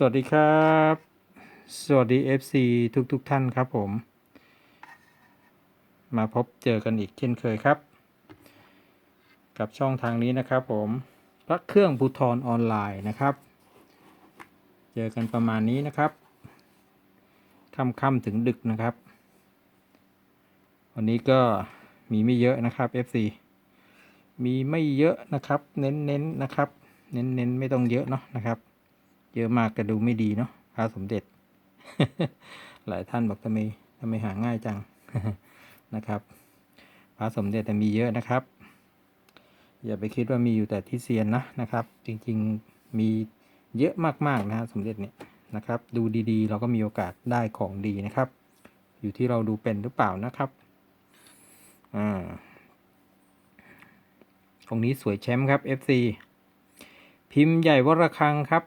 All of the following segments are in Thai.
สวัสดีครับ สวัสดี FC ทุกทุกๆท่านครับผม มาพบเจอกันอีกเช่นเคยครับ กับช่องทางนี้นะครับผมพระเครื่องภูทรออนไลน์นะครับ เจอกันประมาณนี้นะครับค่ำๆถึงดึกนะครับ วันนี้ก็มีไม่เยอะนะครับ FC มีไม่เยอะนะครับ เน้นๆนะครับ เน้นๆ ไม่ต้องเยอะเนาะนะครับ เยอะมากก็ดูไม่ดีเนาะพระสมเด็จ หลายท่านบอกทำไมทำไมหาง่ายจังนะครับพระสมเด็จแต่มีเยอะนะครับ อย่าไปคิดว่ามีอยู่แต่ที่เซียนนะนะครับ จริงๆมีเยอะมากๆนะฮะสมเด็จเนี่ยนะครับ ดูดีๆ เราก็มีโอกาสได้ของดีนะครับ อยู่ที่เราดูเป็นหรือเปล่านะครับอ่าองนี้สวยแชมป์ครับ FC พิมพ์ใหญ่วรคังครับ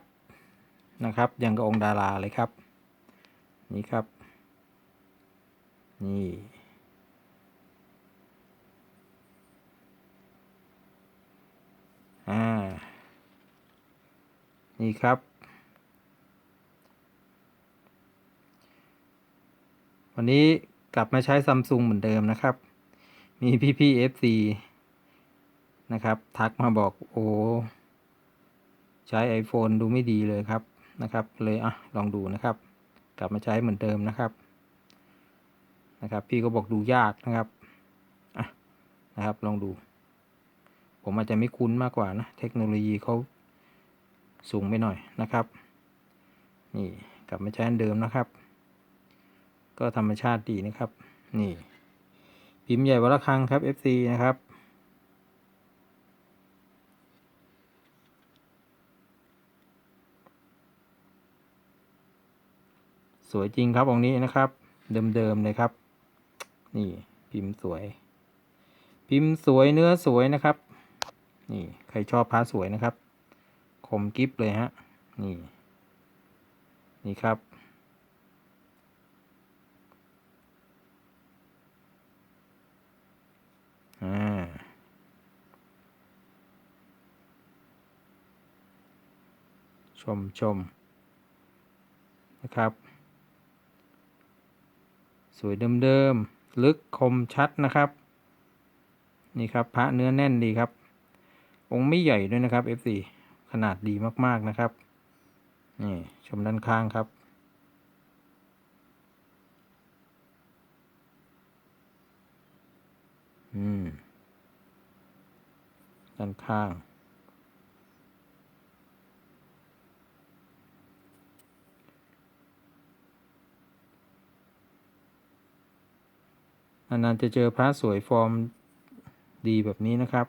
นะครับ อย่างกับองค์ดาราเลยครับ นี่ครับ นี่ อ่า นี่ครับ วันนี้กลับมาใช้ซัมซุงเหมือนเดิมนะครับ มีพี่พี่ FC นะครับ ทักมาบอกโอ้ใช้ iPhone ดูไม่ดีเลยครับ นะครับเลยอะลองดูนะครับ กลับมาใช้เหมือนเดิมนะครับนะครับ พี่ก็บอกดูยากนะครับอะนะครับ ลองดู ผมอาจจะไม่คุ้นมากกว่านะเทคโนโลยีเขาสูงไปหน่อยนะครับ นี่กลับมาใช้เดิมนะครับ ก็ธรรมชาติดีนะครับ นี่พิมพ์ใหญ่วัลคังครับ FC นะครับ สวยจริงครับองค์นี้นะครับ เดิมๆเลยครับ นี่พิมพ์สวย พิมพ์สวยเนื้อสวยนะครับ นี่ใครชอบพระสวยนะครับ คมกิฟเลยฮะ นี่ นี่ครับอ่าชมชมนะครับ วยเดิมๆ ลึกคมชัดนะครับ นี่ครับพระเนื้อแน่นดีครับ องค์ไม่ใหญ่ด้วยนะครับ F4 ขนาดดีมากๆนะครับ นี่ชมด้านข้างครับ อืม ด้านข้าง นานๆจะเจอพระสวยฟอร์มดีแบบนี้นะครับ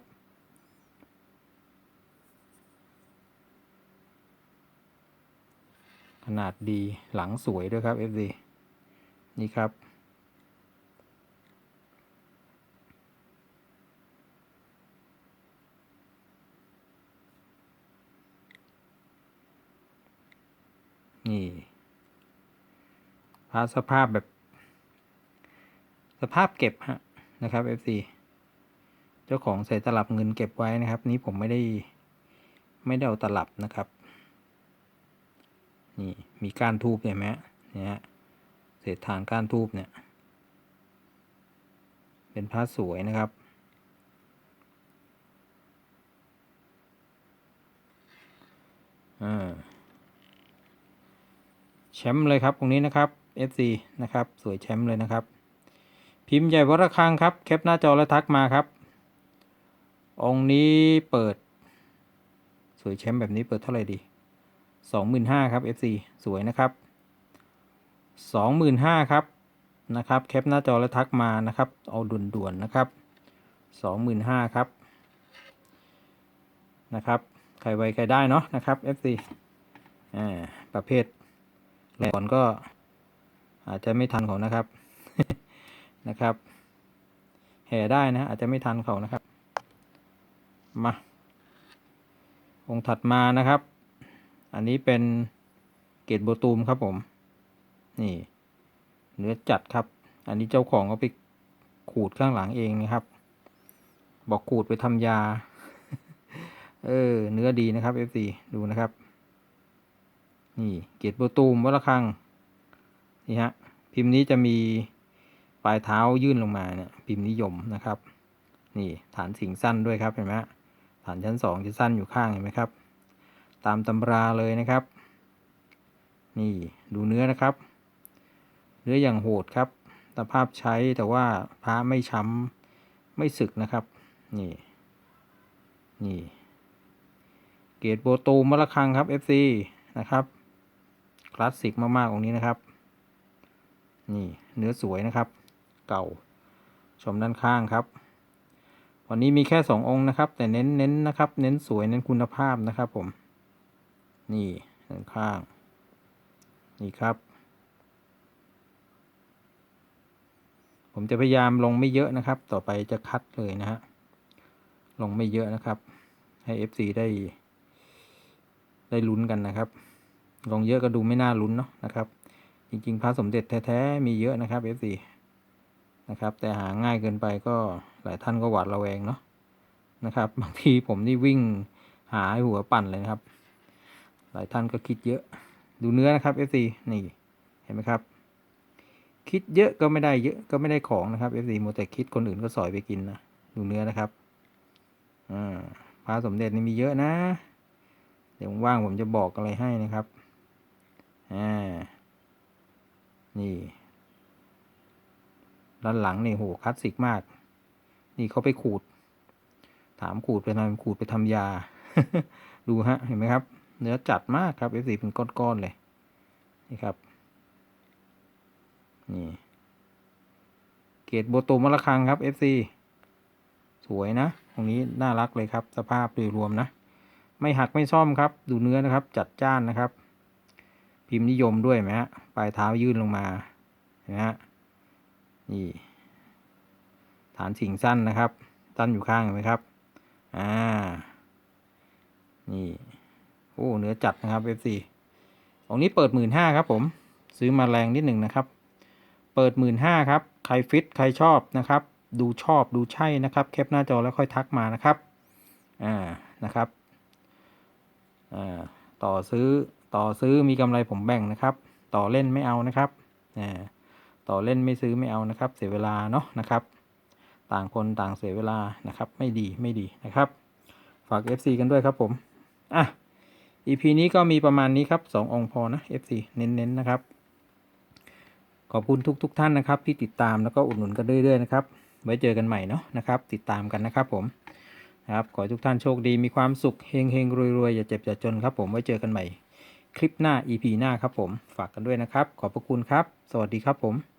ขนาดดีหลังสวยด้วยครับ FD นี่ครับ นี่พระสภาพแบบ สภาพเก็บฮะนะครับ FC เจ้าของใส่ตลับเงินเก็บไว้นะครับ นี้ผมไม่ได้ไม่ได้เอาตลับนะครับ นี่มีก้านทูบเห็นไหมเนี่ยเศษฐานก้านทูบเนี่ย เป็นพระสวยนะครับอ่าแชมป์เลยครับตรงนี้นะครับ FC นะครับ สวยแชมป์เลยนะครับ พิมพ์ใหญ่วัดระฆังครับ แคปหน้าจอแล้วทักมาครับ องค์นี้เปิด สวยแชมป์แบบนี้เปิดเท่าไหร่ดีสองหมื่นห้าครับ FC สวยนะครับสองหมื่นห้าครับนะครับ แคปหน้าจอแล้วทักมานะครับ เอาด่วนๆนะครับสองหมื่นห้าครับนะครับใครไวใครได้เนาะนะครับ FC อ่าประเภทแหลกก่อนก็อาจจะไม่ทันเขานะครับ นะครับ แห่ได้นะ อาจจะไม่ทันเขานะครับ มา องค์ถัดมานะครับ อันนี้เป็นเกตโบตูมครับผม นี่เนื้อจัดครับ อันนี้เจ้าของเขาไปขูดข้างหลังเองนะครับ บอกขูดไปทำยา เออ เนื้อดีนะครับ F4 ดูนะครับ นี่เกตโบตูมวัดระฆังนี่ฮะ พิมพ์นี้จะมี ปลายเท้ายื่นลงมาเนี่ยพิมพ์นิยมนะครับ นี่ฐานสิงสั้นด้วยครับเห็นไหมฐานชั้นสองจะสั้นอยู่ข้างเห็นไหมครับ ตามตำราเลยนะครับ นี่ดูเนื้อนะครับ เนื้ออย่างโหดครับสภาพใช้แต่ว่าพระไม่ช้ำไม่สึกนะครับ นี่นี่เกรดโบตูมมะละคังครับ FC นะครับคลาสสิกมากๆตรงนี้นะครับ นี่เนื้อสวยนะครับ เก่า ชมด้านข้างครับ วันนี้มีแค่สององค์นะครับ แต่เน้นเน้นนะครับ เน้นสวยเน้นคุณภาพนะครับผม นี่ด้านข้าง นี่ครับ ผมจะพยายามลงไม่เยอะนะครับ ต่อไปจะคัดเลยนะฮะ ลงไม่เยอะนะครับ ให้ FC ได้ ได้ลุ้นกันนะครับ ลงเยอะก็ดูไม่น่าลุ้นเนาะนะครับจริงๆ พระสมเด็จแท้ ๆ มีเยอะนะครับ FC นะครับ แต่หาง่ายเกินไปก็หลายท่านก็หวาดระแวงเนาะนะครับ บางทีผมนี่วิ่งหาหัวปั่นเลยนะครับ หลายท่านก็คิดเยอะ ดูเนื้อนะครับ FC นี่เห็นไหมครับ คิดเยอะก็ไม่ได้เยอะก็ไม่ได้ของนะครับ FC มัวแต่คิดคนอื่นก็สอยไปกินนะดูเนื้อนะครับอ่าพระสมเด็จนี่มีเยอะนะ เดี๋ยวว่างผมจะบอกอะไรให้นะครับอ่านี่ ด้านหลังนี่โหคลาสสิกมาก นี่เขาไปขูด ถามขูดไปทำขูดไปทำยา ดูฮะ เห็นไหมครับ เนื้อจัดมากครับ F4 เป็นก้อนๆเลย นี่ครับ นี่ เกรดโบโตมะละคังครับ FC สวยนะ ตรงนี้น่ารักเลยครับ สภาพโดยรวมนะ ไม่หักไม่ซ่อมครับ ดูเนื้อนะครับ จัดจ้านนะครับ พิมพ์นิยมด้วยไหมฮะ ปลายเท้ายื่นลงมา เห็นไหมฮะ นี่ ฐานสิ่งสั้นนะครับสั้นอยู่ข้างเห็นไหมครับ อ่า นี่ โอ้เนื้อจัดนะครับ FC ของนี้เปิดหมื่นห้าครับ ผม ซื้อมาแรงนิดหนึ่งนะครับ เปิดหมื่นห้าครับ ใครฟิตใครชอบนะครับ ดูชอบดูใช่นะครับ แคปหน้าจอแล้วค่อยทักมานะครับ อ่า นะครับ อ่า ต่อซื้อต่อซื้อมีกำไรผมแบ่งนะครับ ต่อเล่นไม่เอานะครับ อ่า ต่อเล่นไม่ซื้อไม่เอานะครับ เสียเวลาเนาะนะครับ ต่างคนต่างเสียเวลานะครับ ไม่ดีไม่ดีนะครับ ฝาก FC กันด้วยครับผม อะ EP นี้ก็มีประมาณนี้ครับสององค์พอนะ FC เน้นๆนะครับ ขอบคุณทุกๆทท่านนะครับ ที่ติดตามแล้วก็อุดหนุนกันเรื่อยๆนะครับ ไว้เจอกันใหม่เนาะนะครับ ติดตามกันนะครับผมนะครับขอให้ทุกท่านโชคดีมีความสุขเฮงเฮงๆรวยๆอย่าเจ็บอย่าจนครับผมไว้เจอกันใหม่ คลิปหน้า EP หน้าครับผม ฝากกันด้วยนะครับ ขอบพระคุณครับ สวัสดีครับผม